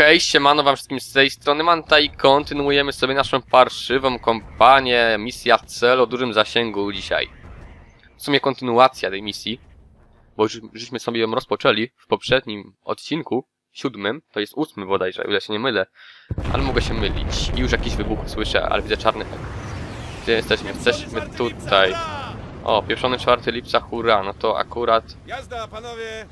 Hej, siemano wam wszystkim z tej strony Manta i kontynuujemy sobie naszą parszywą kompanię, misja cel o dużym zasięgu dzisiaj. W sumie kontynuacja tej misji, bo już żeśmy sobie ją rozpoczęli w poprzednim odcinku, siódmym, to jest ósmy bodajże, o ile się nie mylę, ale mogę się mylić i już jakiś wybuch słyszę, ale widzę czarny tak. Gdzie jesteśmy? Jesteśmy tutaj. O, pieprzony 4 lipca, hurra, no to akurat Jazda, panowie!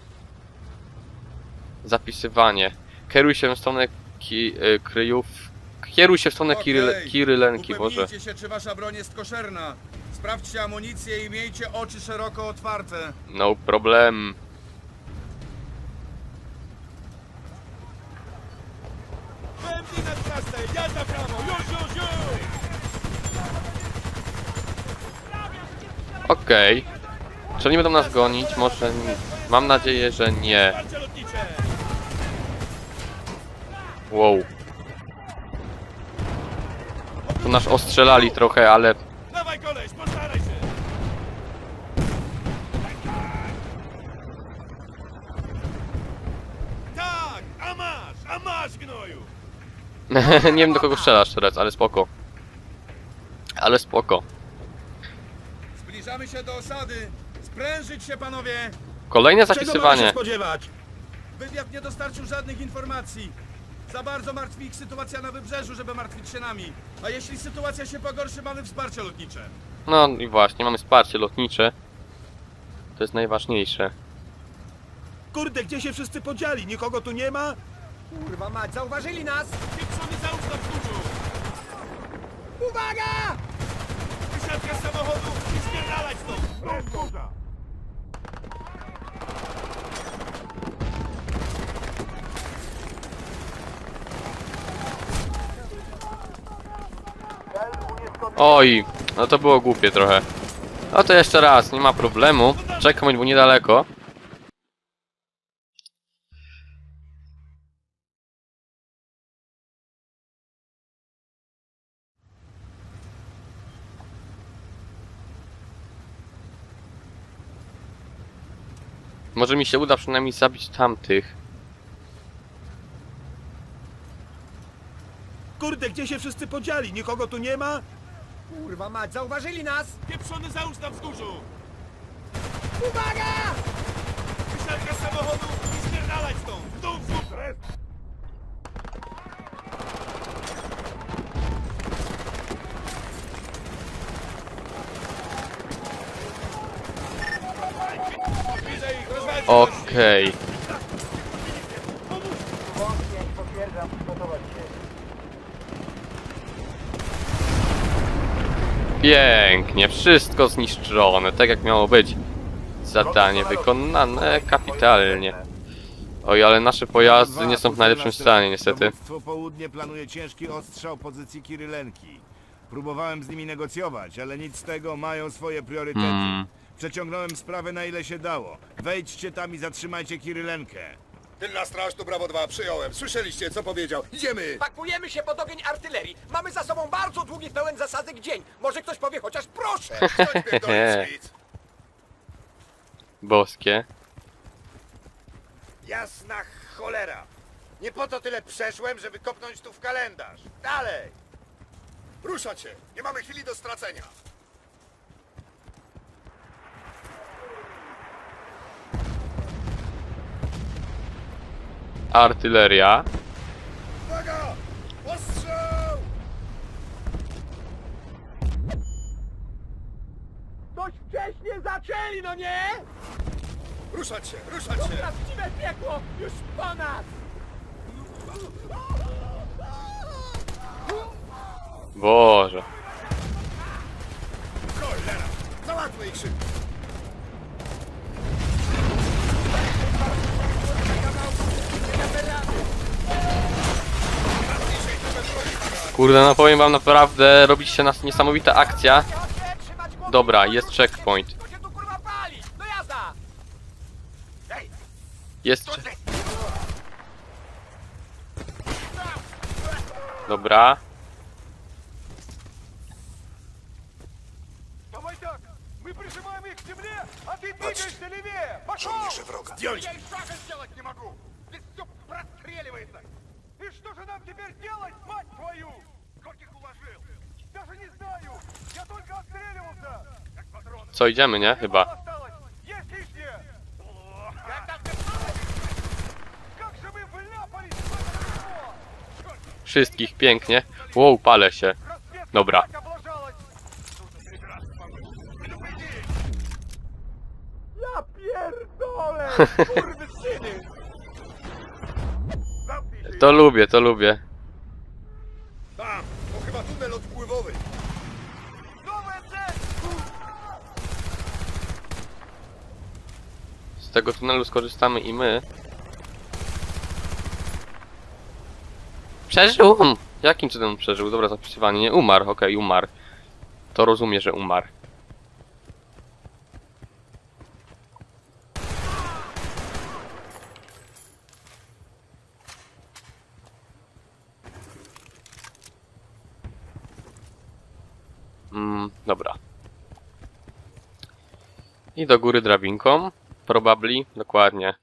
Zapisywanie. Kieruj się w stronę ki, y, kryjów. Kieruj się w stronę Okej. Kirylenki, Boże. Upewnijcie się, czy wasza broń jest koszerna. Sprawdźcie amunicję i miejcie oczy szeroko otwarte. No problem. Nad miastem, jazda prawo, już, już, już! Okej. Czy oni będą nas gonić? Może. Mam nadzieję, że nie. Lotnicze! Wow. Tu nas ostrzelali trochę, ale. Dawaj koleś, postaraj się! Tak, a masz, a masz gnoju! nie wiem do kogo strzelasz teraz, ale spoko. Ale spoko. Zbliżamy się do osady. Sprężyć się, panowie! Kolejne Czego mamy się zapisywanie. spodziewać? Wywiad nie dostarczył żadnych informacji. Za bardzo martwi ich sytuacja na wybrzeżu, żeby martwić się nami. A jeśli sytuacja się pogorszy, mamy wsparcie lotnicze. No i właśnie, mamy wsparcie lotnicze. To jest najważniejsze. Kurde, gdzie się wszyscy podzieli? Nikogo tu nie ma? Kurwa mać, zauważyli nas załóż na wzgórzu! Uwaga! Wysiadka z samochodu i spierdalać stąd! Do wzgórza! Oj, no to było głupie trochę. No to jeszcze raz, nie ma problemu. Czekam, bo niedaleko. Może mi się uda przynajmniej zabić tamtych. Kurde, gdzie się wszyscy podzieli? Nikogo tu nie ma? Kurwa mać, zauważyli nas! Pieprzony załóż na wzgórzu! Uwaga! Wysiadka z samochodu i spierdalać stąd! Do wzgórza! Bliżej ich, rozwalcie gości. Okej. Pięknie, wszystko zniszczone, tak jak miało być. Zadanie wykonane kapitalnie. Oj, ale nasze pojazdy nie są w najlepszym stanie, niestety. Dowództwo Południe planuje ciężki ostrzał pozycji Kirylenki. Próbowałem z nimi negocjować, ale nic z tego, mają swoje priorytety. Hmm. Przeciągnąłem sprawę na ile się dało. Wejdźcie tam i zatrzymajcie Kirylenkę. Tylna straż tu Brawo 2, przyjąłem. Słyszeliście, co powiedział. Idziemy! Pakujemy się pod ogień artylerii. Mamy za sobą bardzo długi, pełen zasadzek dzień. Może ktoś powie chociaż proszę. Ktoś pierdolę, Smith. Boskie. Jasna cholera! Nie po to tyle przeszłem, żeby kopnąć tu w kalendarz. Dalej! Ruszać się! Nie mamy chwili do stracenia. Artyleria. Uwaga! Ostrzał! Dość wcześnie zaczęli, no nie? Ruszać się, ruszać się! Prawdziwe piekło już po nas! Boże. Cholera! Załatwmy ich szybko! Kurde, no powiem wam naprawdę, robi się nas niesamowita akcja. Piotrze, trzymać głowę Dobra, w górę, jest bo checkpoint. To się tu kurwa pali! No jazda! Hej! Jest. che- Dobra. Давай так! Мы прижимаем их к земле, а ты двигаешься левее! Пошел! Здjąć! Я и шага сделать не могу! Здесь все простреливается! теперь делать, Co, idziemy, nie? Chyba. Wszystkich pięknie. Wow, palę się. Dobra. Ja pierdolę! To lubię, to lubię. Z tego tunelu skorzystamy i my. Przeżył! Hmm, Jakim cudem przeżył? Dobra, zapisywanie. Nie, umarł, okej, umarł. To rozumie, że umarł. Mm, dobra. I do góry drabinką. Probably, dokładnie.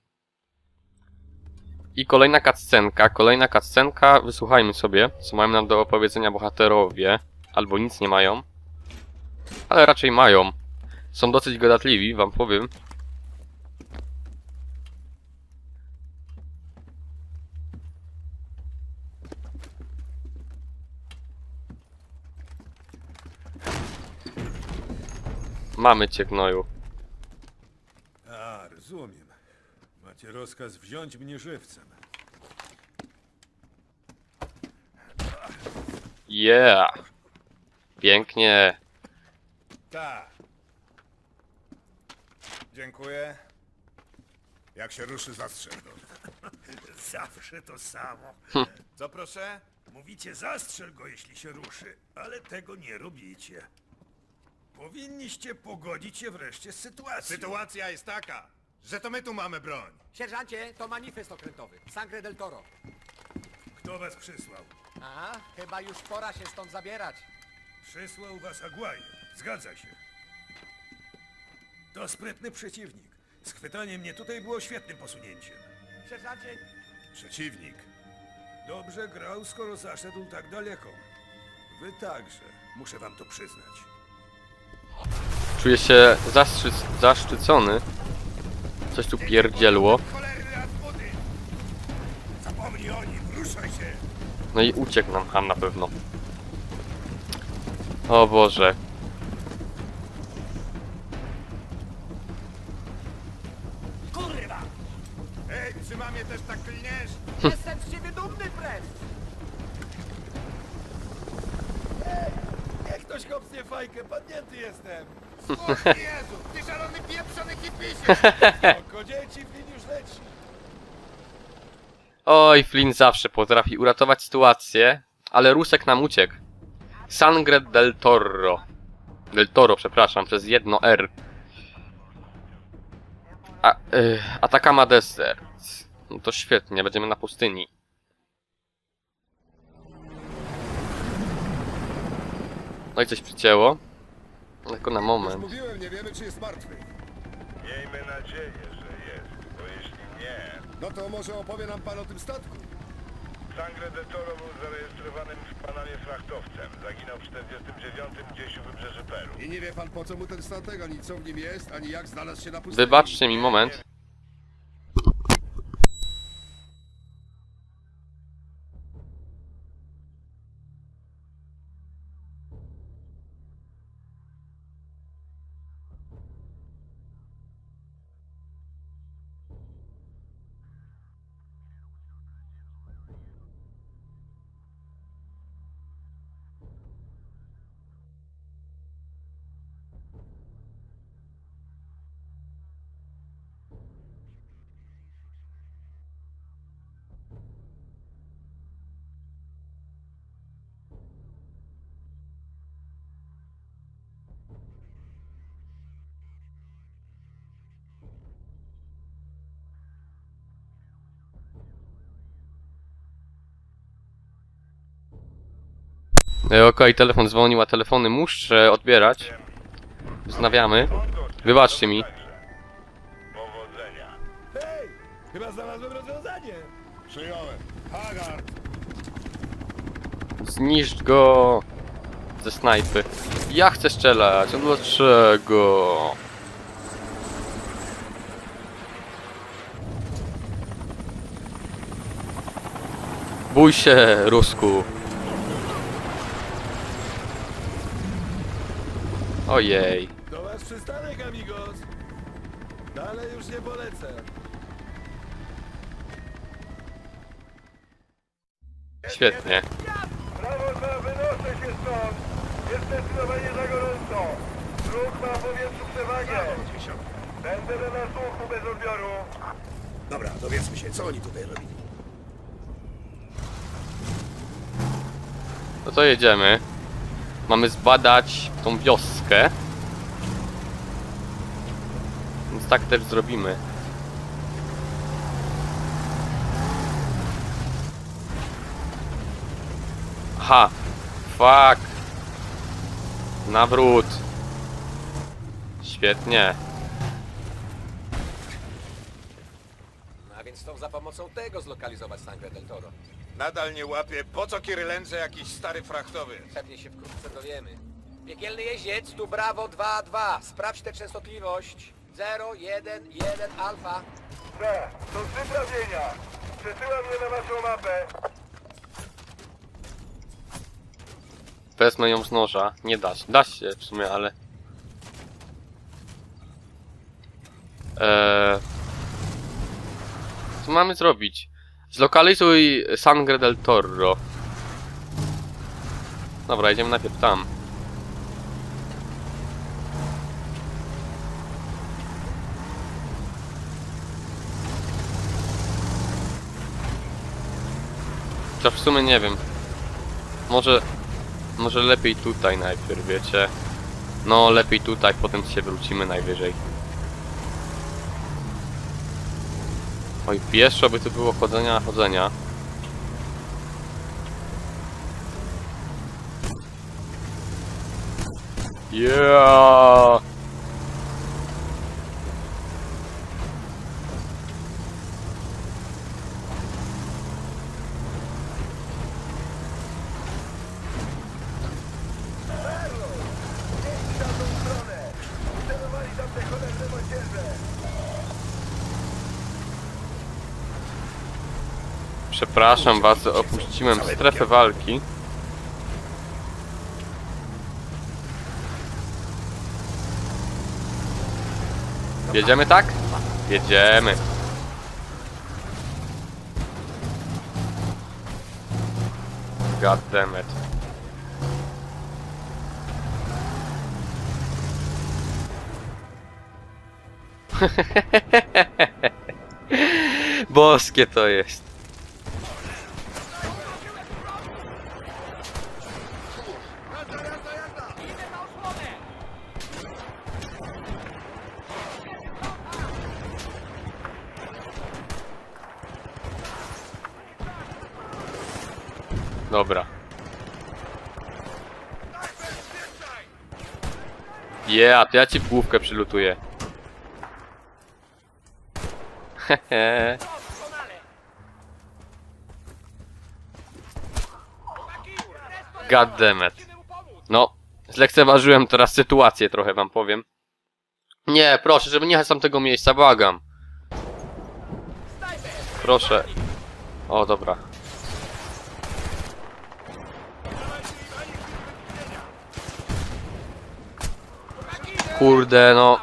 I kolejna cutscenka, kolejna cutscenka. Wysłuchajmy sobie, co mają nam do opowiedzenia bohaterowie. Albo nic nie mają. Ale raczej mają. Są dosyć gadatliwi, wam powiem. Mamy cię, gnoju. Rozumiem. Macie rozkaz wziąć mnie żywcem. Yeah! Pięknie. Tak. Dziękuję. Jak się ruszy, zastrzel go. Zawsze to samo. Co proszę? Mówicie zastrzel go, jeśli się ruszy, ale tego nie robicie. Powinniście pogodzić się wreszcie z sytuacją. Sytuacja jest taka, że to my tu mamy broń. Sierżancie, to manifest okrętowy. Sangre del Toro. Kto was przysłał? A, chyba już pora się stąd zabierać. Przysłał was Aguayo. Zgadza się. To sprytny przeciwnik. Schwytanie mnie tutaj było świetnym posunięciem. Sierżancie, Przeciwnik. Dobrze grał, skoro zaszedł tak daleko. Wy także, muszę wam to przyznać. Czuję się zaszczy zaszczycony. Coś tu pierdzielło. Cholerny Rasputy! Zapomnij o nim, ruszaj się! No i uciekł nam Han na pewno. O Boże. kurwa! Ej, czy mamie też tak klniesz? Jestem z ciebie dumny, pres! Niech ktoś kopsnie fajkę, padnięty jestem. Jezu, ty szalony pieprzony hipisie! Flynn już leci. Oj, Flynn zawsze potrafi uratować sytuację, ale Rusek nam uciekł. Sangre del Toro. Del Toro, przepraszam, przez jedno R. A, y, Atacama Desert. No to świetnie, będziemy na pustyni. No i coś przycięło. Tylko na moment. Mówiłem, nie wiemy, czy jest martwy. Miejmy nadzieję, że jest, bo jeśli nie, No to może opowie nam pan o tym statku. Sangre de Toro był zarejestrowanym w Panamie frachtowcem. Zaginął w 49 gdzieś u wybrzeży Peru. I nie wie pan, po co mu ten statek, ani co w nim jest, ani jak znalazł się na pustyni. Wybaczcie mi moment. Okej, telefon dzwonił, a telefony muszę odbierać. Wznawiamy. Wybaczcie mi. Powodzenia. Hej, chyba znalazłem rozwiązanie. Przyjąłem. Haggard! Zniszcz go! Ze snajpy. Ja chcę strzelać, a dlaczego? Bój się, Rusku. Ojej. To wasz przystanek, amigos. Dalej już nie polecę. Świetnie. Prawo za, wynoszę się stąd! Jest zdecydowanie za gorąco! Ruch ma w powietrzu przewagę! Będę na nasłuchu bez odbioru! Dobra, dowiedzmy się, co oni tutaj robili. No to jedziemy. Mamy zbadać tą wioskę. Więc tak też zrobimy. Aha. Fuck. Nawrót. Świetnie. A więc tą za pomocą tego zlokalizować Sangre del Toro. Nadal nie łapię, po co Kirylence jakiś stary frachtowy? Pewnie się wkrótce dowiemy. Piekielny jeździec, tu Bravo 2-2. Sprawdź tę częstotliwość. 0, 1, 1, alfa. Za, to przyprawienia! Przesyłam je na waszą mapę! Wezmę ją z noża. Nie da się. Da się w sumie, ale... Eee... Co mamy zrobić? Zlokalizuj Sangre del Torro. Dobra, idziemy najpierw tam. To w sumie nie wiem. Może... Może lepiej tutaj najpierw, wiecie? No, lepiej tutaj, potem się wrócimy najwyżej. Oj, pieszo by tu było chodzenia, chodzenia. Yeah! Przepraszam was, opuściłem strefę walki. Jedziemy tak? Jedziemy. God damn it. Boskie to jest. Dobra. Yeah, to ja ci w główkę przylutuję. Hehe. God damn it. No, zlekceważyłem teraz sytuację trochę wam powiem. Nie, proszę, żeby nie jechać z miejsca, błagam. Proszę. O, dobra. Kurde, no.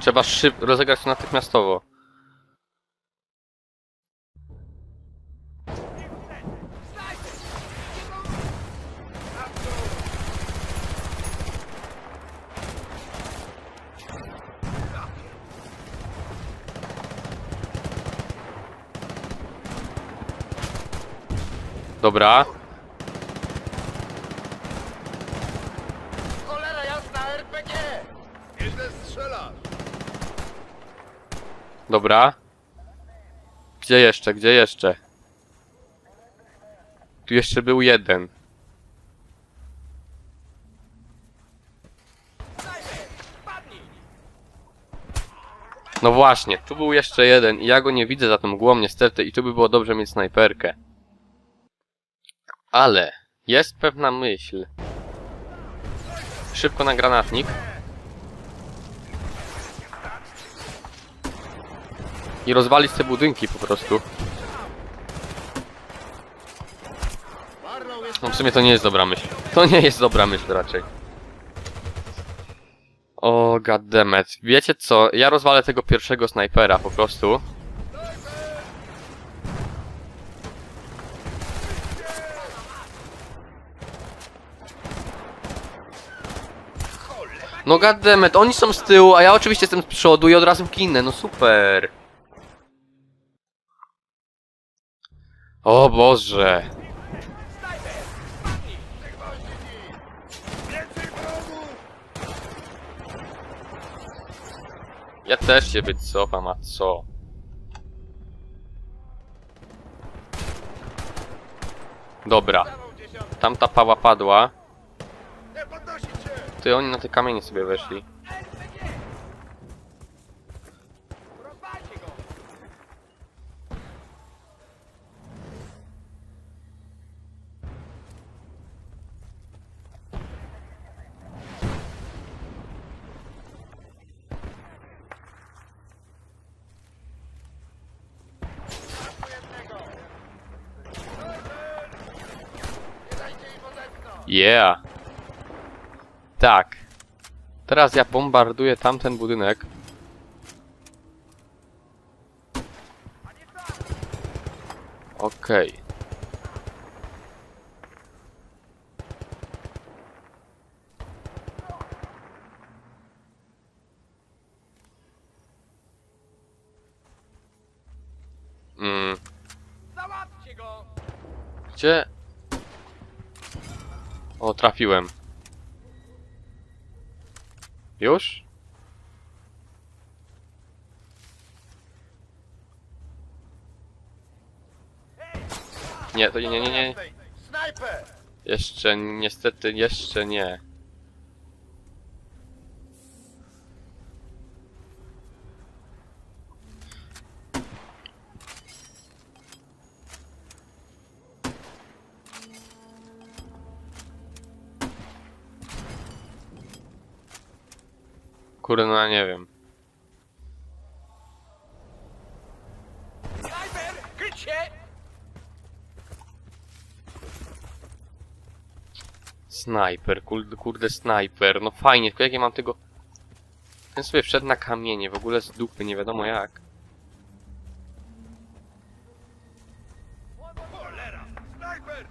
Trzeba szyb rozegrać to natychmiastowo. Dobra. Cholera jasna, RPG! Nieźle strzelasz. Dobra. Gdzie jeszcze? Gdzie jeszcze? Tu jeszcze był jeden. No właśnie, tu był jeszcze jeden i ja go nie widzę za tą mgłą niestety i tu by było dobrze mieć snajperkę. Ale jest pewna myśl. Szybko na granatnik. I rozwalić te budynki po prostu. No w sumie to nie jest dobra myśl. To nie jest dobra myśl raczej. O goddammit. Wiecie co? Ja rozwalę tego pierwszego snajpera po prostu. No goddammit, oni są z tyłu, a ja oczywiście jestem z przodu i od razu ginę, no super. O Boże. Ja też się wycofam, a co? Dobra. Tamta pała padła. Ty, oni na te kamienie sobie weszli. Yeah. Tak. Teraz ja bombarduję tamten budynek. Okej. Mm. Załatwcie go! Gdzie? O, trafiłem. Już? Nie, to nie, nie, nie! Jeszcze, niestety, jeszcze nie. Kurde, no nie wiem. Snajper! Kurde, kurde snajper. No fajnie, tylko jak ja mam tego... Ten sobie wszedł na kamienie, w ogóle z dupy, nie wiadomo jak. Cholera! Snajper!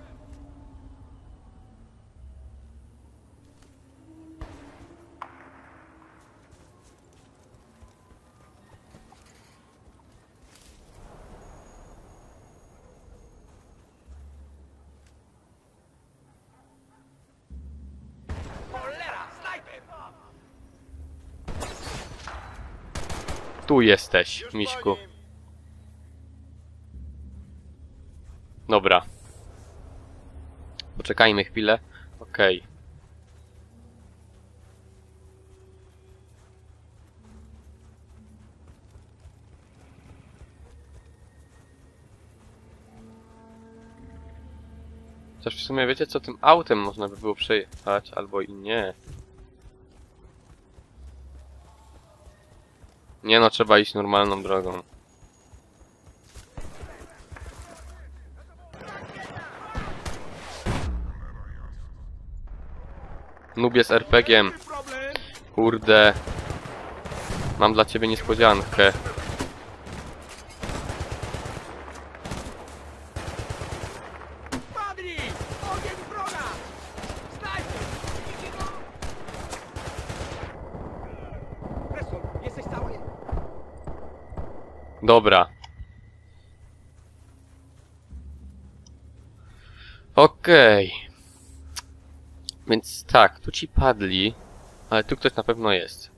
Cholera! Snajper! Tu jesteś, miśku. Dobra. Poczekajmy chwilę. Okej. Chociaż w sumie wiecie co, tym autem można by było przejechać, albo i nie. Nie no, trzeba iść normalną drogą. Nubie z RPG-iem. Kurde. Mam dla ciebie niespodziankę. Padli! Ogień wroga! Snajper! Widzicie go? Preston, jesteś cały? Dobra. Okej. Więc tak, tu ci padli, ale tu ktoś na pewno jest.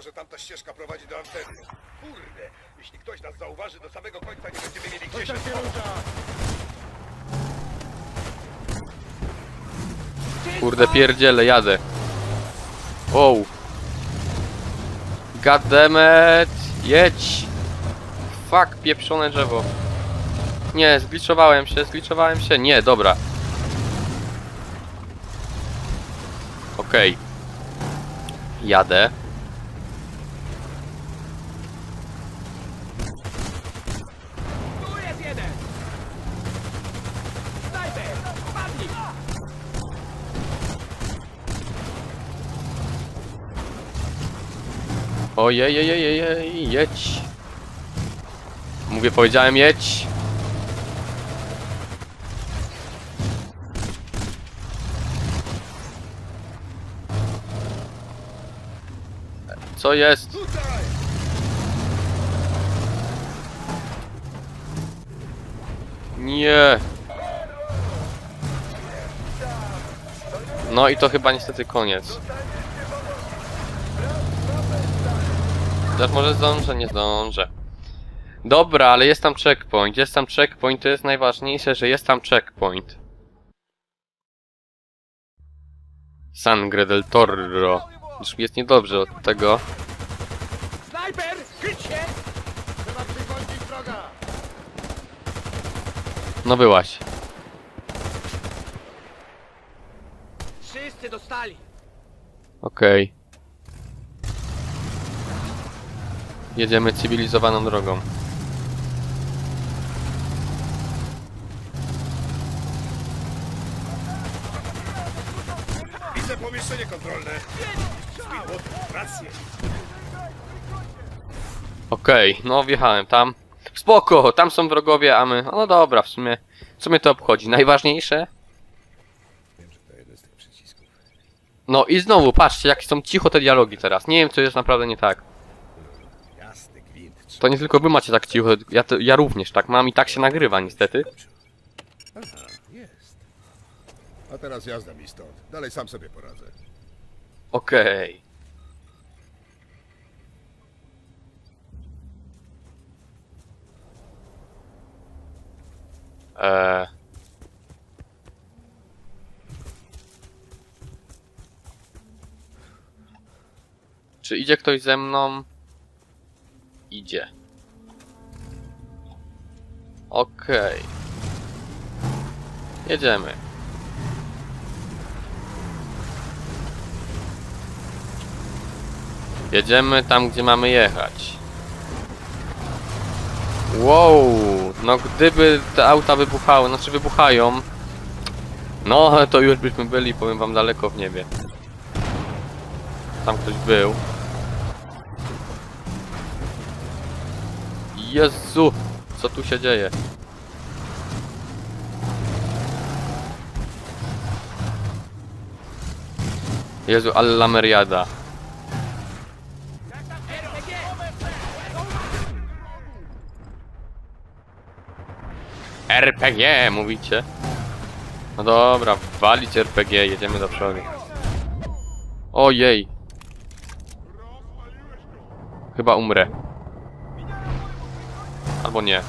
To, że tamta ścieżka prowadzi do anteny. Kurde, jeśli ktoś nas zauważy, do samego końca nie będziemy mieli gdzie się Kurde pierdziele, jadę. Wow. Goddammit. Jedź. Fuck, pieprzone drzewo. Nie, zgliczowałem się, zgliczowałem się. Nie, dobra. Okej. Jadę. Tu jest jeden! Snajper! Padnij! Ojej, jedź. Mówię, powiedziałem jedź. Co jest? Nie. No i to chyba niestety koniec. Chociaż może zdążę, nie zdążę. Dobra, ale jest tam checkpoint. Jest tam checkpoint, to jest najważniejsze, że jest tam checkpoint. Sangre del Torro. Już jest niedobrze od tego. Snajper! Kryć się! Trzeba przychodzić droga! No byłaś. Wszyscy dostali! Okej. Jedziemy cywilizowaną drogą. Widzę pomieszczenie kontrolne. Speedbot, rację. Okej, no wjechałem tam. Spoko, tam są wrogowie, a my... No dobra, w sumie... Co mnie to obchodzi? Najważniejsze... No i znowu, patrzcie, jak są cicho te dialogi teraz. Nie wiem, co jest naprawdę nie tak. To nie tylko wy macie tak cicho, ja, to, ja również tak mam i tak się nagrywa niestety. Jest. A teraz jazda mi stąd. Dalej sam sobie poradzę. Okej. Eee. Czy idzie ktoś ze mną? Idzie. Okej. Jedziemy. Jedziemy tam, gdzie mamy jechać. Wow, no gdyby te auta wybuchały, znaczy wybuchają, no to już byśmy byli, powiem wam, daleko w niebie. Tam ktoś był. Jezu, co tu się dzieje? Jezu, alla meriada. RPG mówicie? No dobra, walić RPG, jedziemy do przodu. Ojej. Chyba umrę. Albo nie.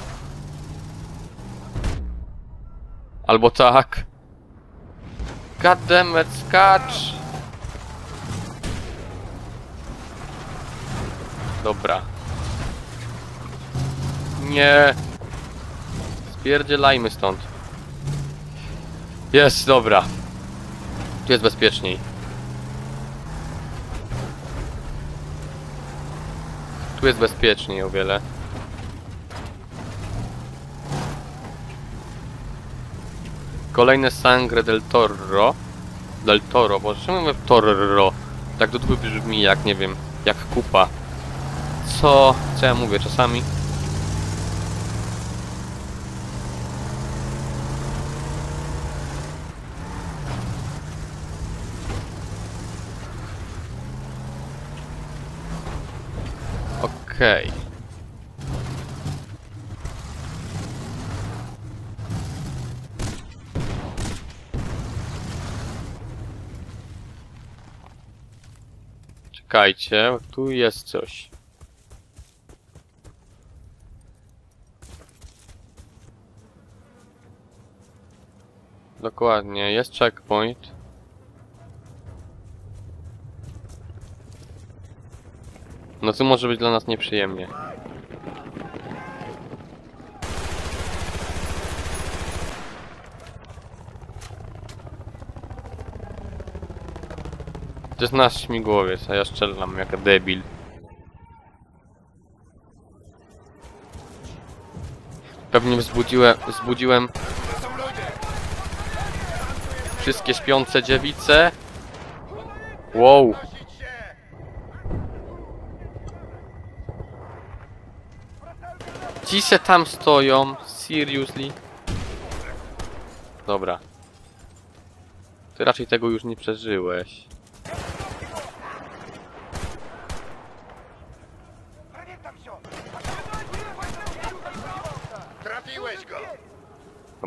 Albo tak. Goddammit, skacz! Dobra. Nie. Spierdzielajmy stąd. Jest, dobra. Tu jest bezpieczniej. Tu jest bezpieczniej o wiele. Kolejne Sangre del Toro. Del Toro, bo czemu mówię Torro? Tak do dupy brzmi jak, nie wiem, jak kupa. Co? Co ja mówię czasami? Okej. Czekajcie, tu jest coś. Dokładnie, jest checkpoint. No to może być dla nas nieprzyjemnie. To jest nasz śmigłowiec, a ja strzelam jak debil. Pewnie wzbudziłem, wzbudziłem wszystkie śpiące dziewice. Wow. Ci se tam stoją. Seriously? Dobra. Ty raczej tego już nie przeżyłeś. Trafiłeś go!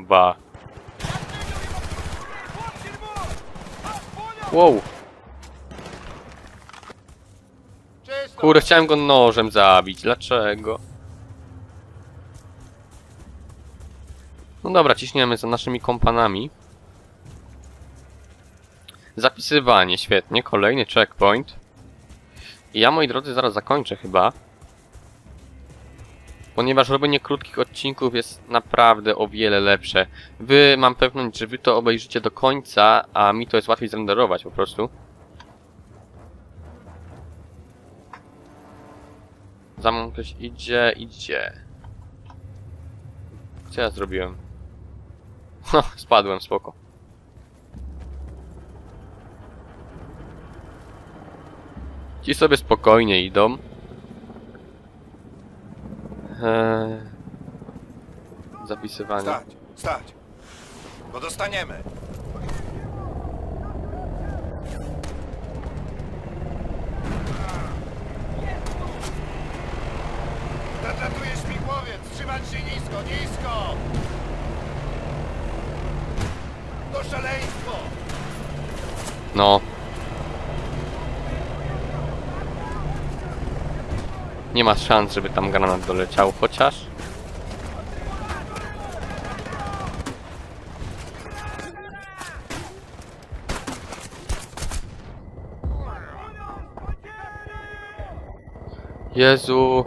Ba. Wow. Kurde, chciałem go nożem zabić. Dlaczego? No dobra, ciśniemy za naszymi kompanami. Zapisywanie, świetnie. Kolejny checkpoint. I ja, moi drodzy, zaraz zakończę chyba. Ponieważ robienie krótkich odcinków jest naprawdę o wiele lepsze. Wy, mam pewność, że wy to obejrzycie do końca, a mi to jest łatwiej zrenderować po prostu. Za mną ktoś idzie, idzie. Co ja zrobiłem? No, spadłem, spoko. Ci sobie spokojnie idą. Eee, zapisywanie. Stać, stać! Bo dostaniemy! Nadlatuje śmigłowiec! Trzymać się nisko, nisko! To szaleństwo! No. Nie ma szans, żeby tam granat doleciał, chociaż. Jezu.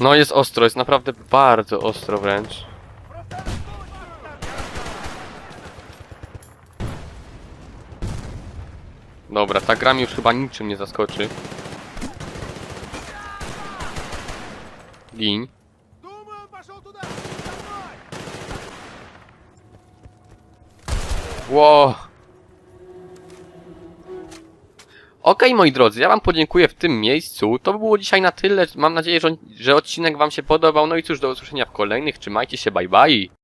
No jest ostro, jest naprawdę bardzo ostro wręcz. Dobra, ta gra już chyba niczym nie zaskoczy. Gin. Ło. Okej, moi drodzy, ja wam podziękuję w tym miejscu. To by było dzisiaj na tyle. Mam nadzieję, że, że odcinek wam się podobał. No i cóż, do usłyszenia w kolejnych. Trzymajcie się, bye bye.